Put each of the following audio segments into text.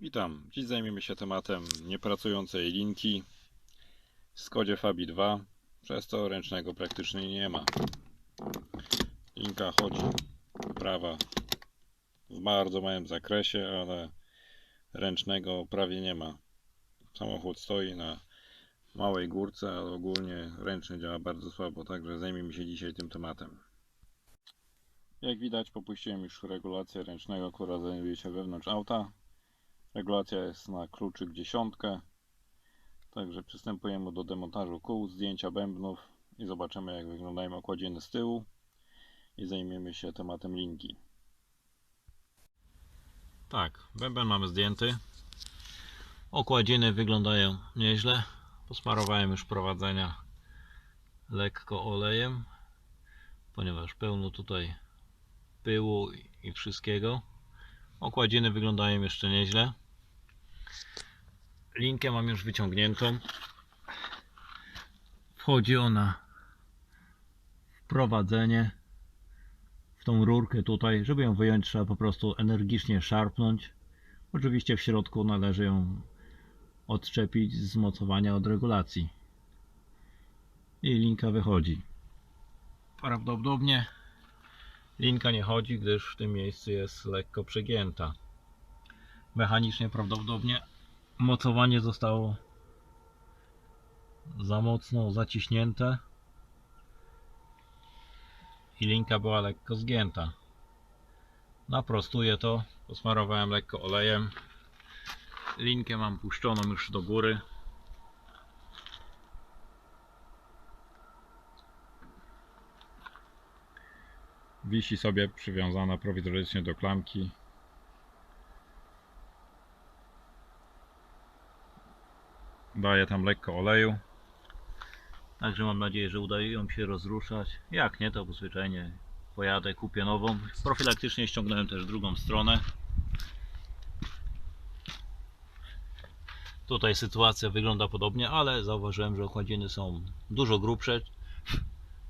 Witam. Dziś zajmiemy się tematem niepracującej linki w Skodzie Fabi 2, przez to ręcznego praktycznie nie ma. Linka chodzi prawa w bardzo małym zakresie, ale ręcznego prawie nie ma. Samochód stoi na małej górce, ale ogólnie ręczny działa bardzo słabo, także zajmiemy się dzisiaj tym tematem. Jak widać popuściłem już regulację ręcznego, która znajduje się wewnątrz auta. Regulacja jest na kluczyk dziesiątkę. Także przystępujemy do demontażu kół, zdjęcia bębnów i zobaczymy jak wyglądają okładziny z tyłu i zajmiemy się tematem linki. Tak, bęben mamy zdjęty. Okładziny wyglądają nieźle. Posmarowałem już prowadzenia lekko olejem, ponieważ pełno tutaj pyłu i wszystkiego. Okładziny wyglądają jeszcze nieźle. Linkę mam już wyciągniętą. Wchodzi ona w prowadzenie w tą rurkę tutaj. Żeby ją wyjąć trzeba po prostu energicznie szarpnąć. Oczywiście w środku należy ją odczepić z mocowania od regulacji. I linka wychodzi. Prawdopodobnie linka nie chodzi, gdyż w tym miejscu jest lekko przegięta. Mechanicznie prawdopodobnie mocowanie zostało za mocno zaciśnięte i linka była lekko zgięta. Naprostuję to, posmarowałem lekko olejem. Linkę mam puszczoną już do góry. Wisi sobie przywiązana prowizorycznie do klamki. Daję tam lekko oleju. Także mam nadzieję, że uda ją się rozruszać. Jak nie, to zwyczajnie pojadę, kupię nową. Profilaktycznie ściągnąłem też drugą stronę. Tutaj sytuacja wygląda podobnie, ale zauważyłem, że okładziny są dużo grubsze,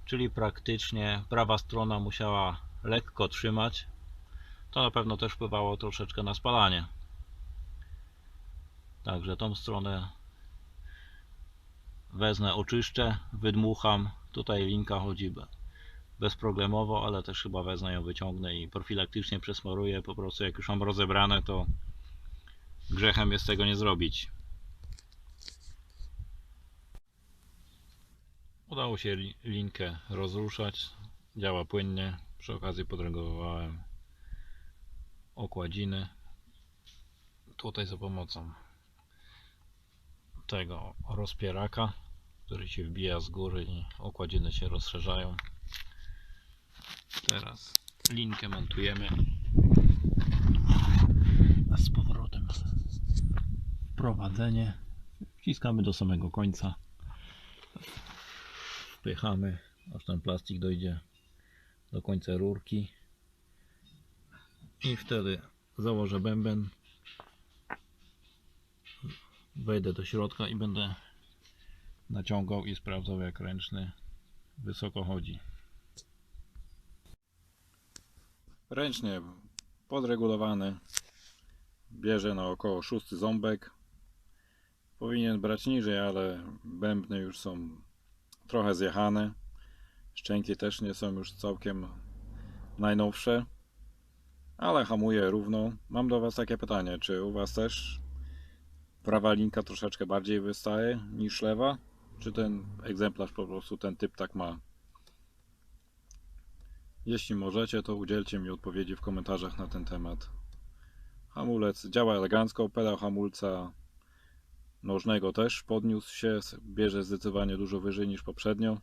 czyli praktycznie prawa strona musiała lekko trzymać. To na pewno też wpływało troszeczkę na spalanie. Także tą stronę wezmę, oczyszczę, wydmucham. Tutaj linka chodzi be- bezproblemowo, ale też chyba wezmę ją, wyciągnę i profilaktycznie przesmaruję. Po prostu jak już mam rozebrane, to grzechem jest tego nie zrobić. Udało się li- linkę rozruszać. Działa płynnie. Przy okazji podregulowałem okładziny. Tutaj za pomocą tego rozpieraka, który się wbija z góry i okładziny się rozszerzają. Teraz linkę montujemy. A z powrotem prowadzenie wciskamy do samego końca. Wpychamy aż ten plastik dojdzie do końca rurki. I wtedy założę bęben wejdę do środka i będę naciągał i sprawdzał jak ręczny wysoko chodzi. Ręcznie podregulowany. Bierze na około szósty ząbek. Powinien brać niżej, ale bębny już są trochę zjechane. Szczęki też nie są już całkiem najnowsze. Ale hamuje równo. Mam do Was takie pytanie, czy u Was też prawa linka troszeczkę bardziej wystaje niż lewa? Czy ten egzemplarz po prostu ten typ tak ma? Jeśli możecie, to udzielcie mi odpowiedzi w komentarzach na ten temat. Hamulec działa elegancko, pedał hamulca nożnego też podniósł się, bierze zdecydowanie dużo wyżej niż poprzednio.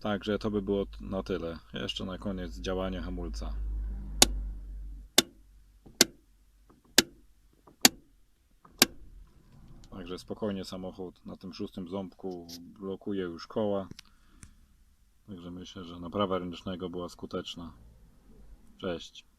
Także to by było na tyle. Jeszcze na koniec działanie hamulca. Także spokojnie samochód na tym szóstym ząbku blokuje już koła. Także myślę, że naprawa ręcznego była skuteczna. Cześć.